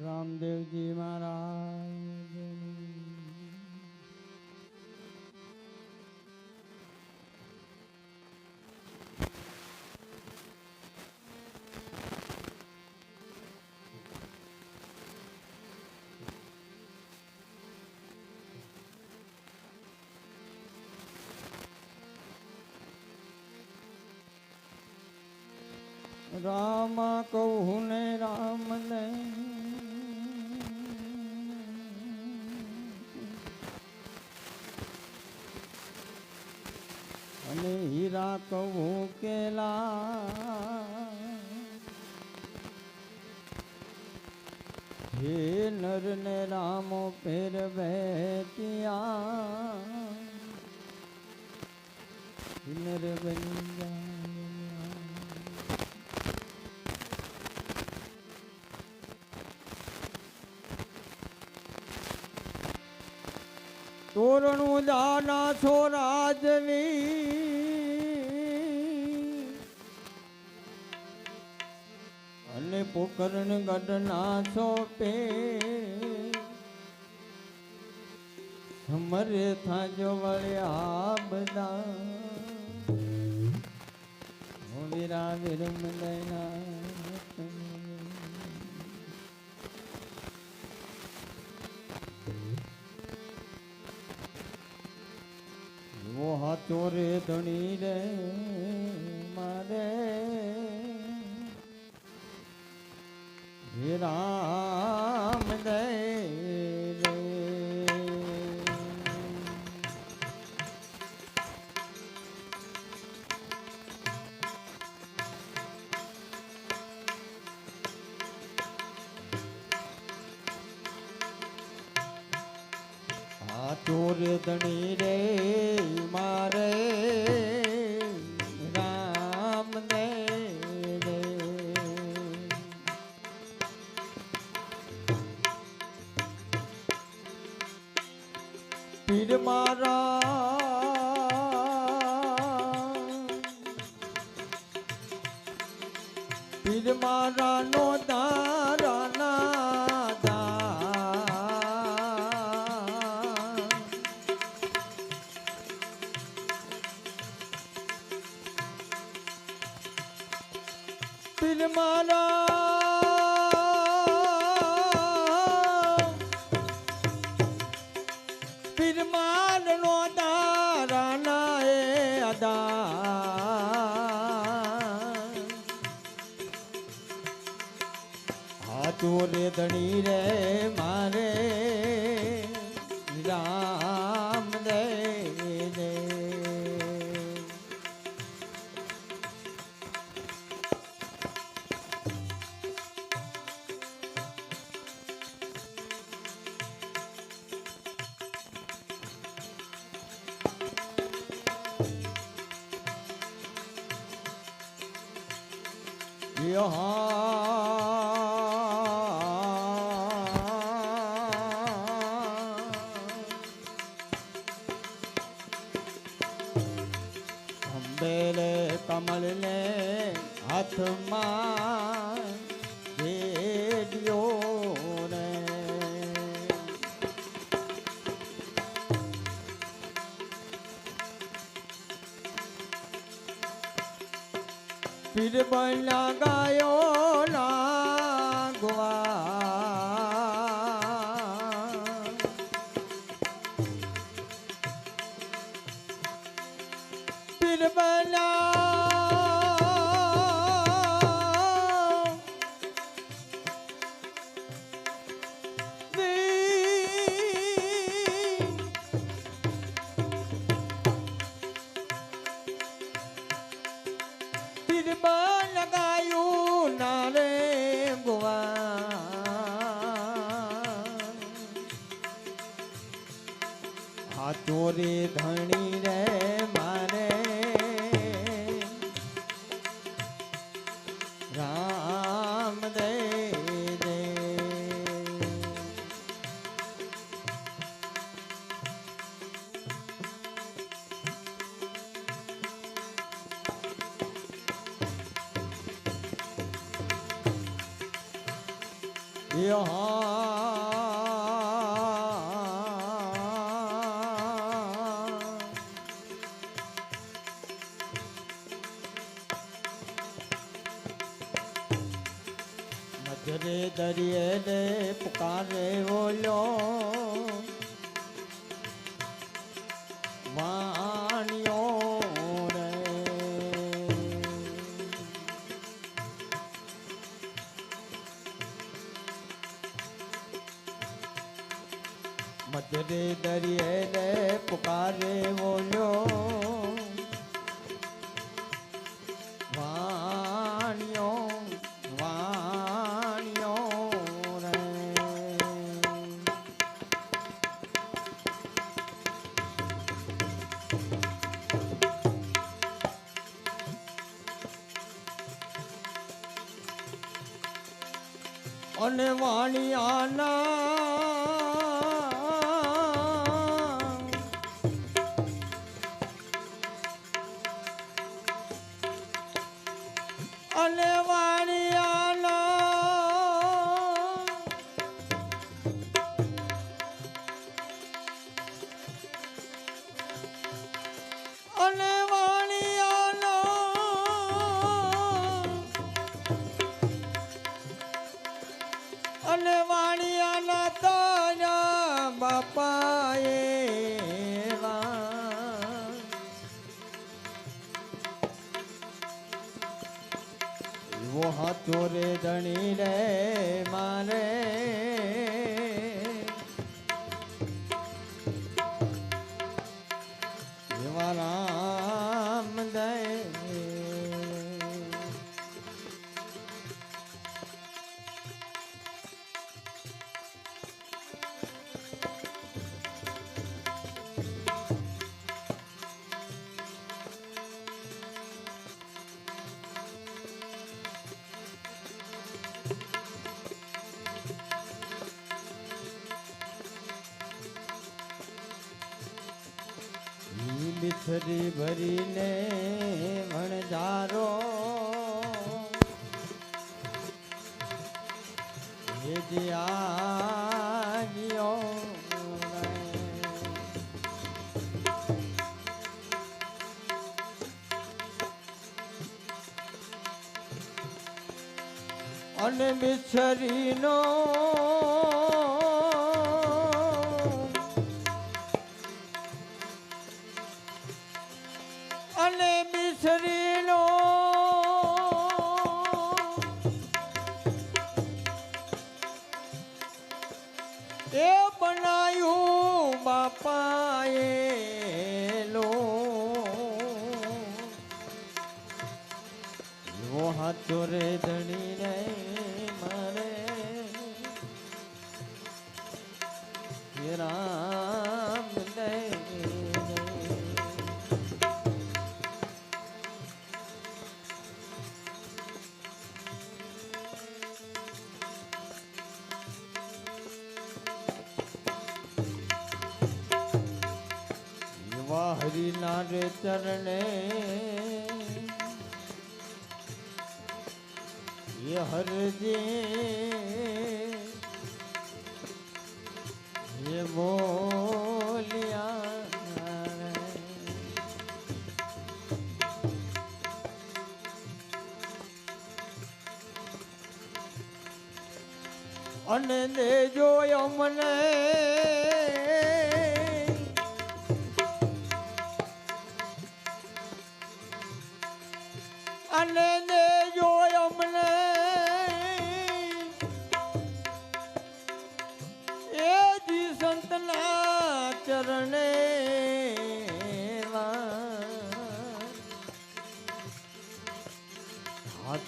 રામદેવજી મહારાજ રામ કહું ને રામ ને હીરા કહું કેલા હે નર ને રામ ફેર બેટિયા નર બની જાય તોરણું દાના છો રાજની પોકરણ ગઢના સોપે પે સમરે થાજો વળ્યા બધા. વીરા વિરમ દયા. વો હાથો રે ધણી રે મારે. રામ દે રે. હાથો રે ધણી રે મારે. પીર મારા નો તારા ના પીર મારા પીર એ અદા. હાથો રે ધણી રે મારે રામ દે દે અંબેલે કમલ ને હાથમાં રેડિયો રે પીર બના ગાયો લાગવા હાથો રે ધણી રે મારે. રામ દે દે. એ મધરે દરિયે ને પુકારે ઓલ્યો વાણિયો રે. મધરે દરિયે ને પુકારે ઓલ્યો વાણિયો અને વાણિયાના અને વાણિયાના તારા બાપાએ એવો. હાથો રે ધણી રે મારે. એવા રામ દે ઈ બિછરી ભરીને વણજારો એ જે આવ્યો રે. અને બિછરીનો હાથો રે ધણી રે મારે રામ હરિના ચરણે એ હરજે એ બોલ્યા. અને દેજો અમને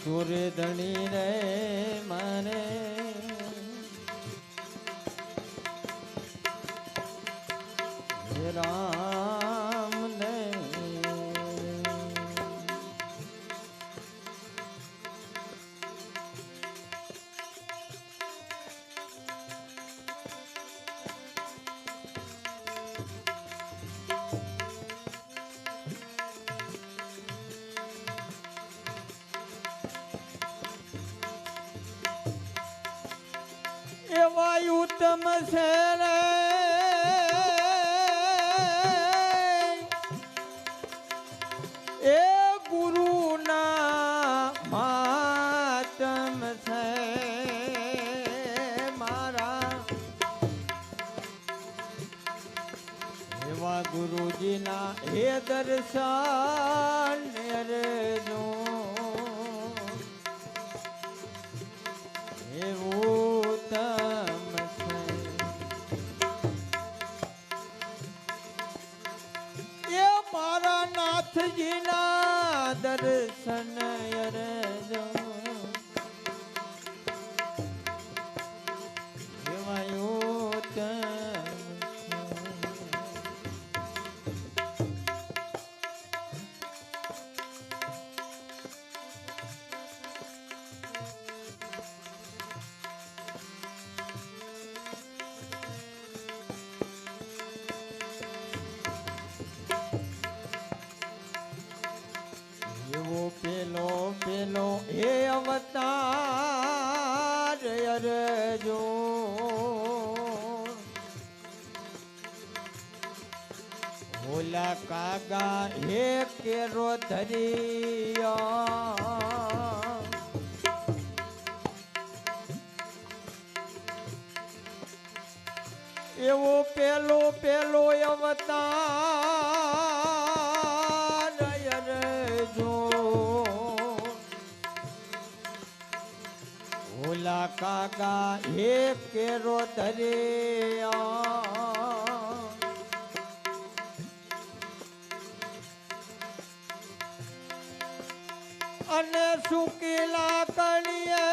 હાથો રે મારે રામ ઉત્તમ છે રે એ ગુરુના માતમ છે મારા. એવા ગુરુજીના હે દર્શન એવું મારા નાથજીના દર્શન અરજો એવાયો પેલો એ અવતાર અરજો. ભોલા કાગા હે કેરો ધરિયા એવો પેલો પેલો અવતાર કેરો ધરિયા. અને સુકેલા કણીએ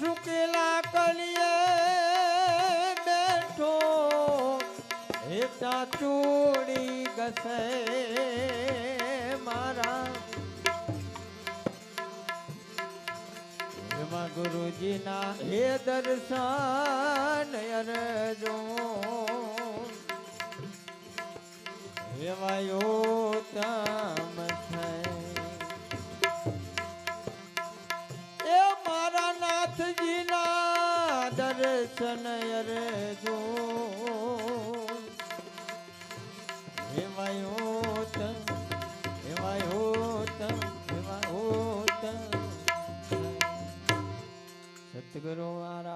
સુકેલા કલીએ બેઠો. હેતા ચૂડી ગસે મારા. એમાં ગુરુજીના હે દર્શન અરજો. એવાયો તમ નાથજીના દર્શન અરજો. એવાયો તમ એવાયો તમ એવાયો તમ. સતગુરુ મહારાજ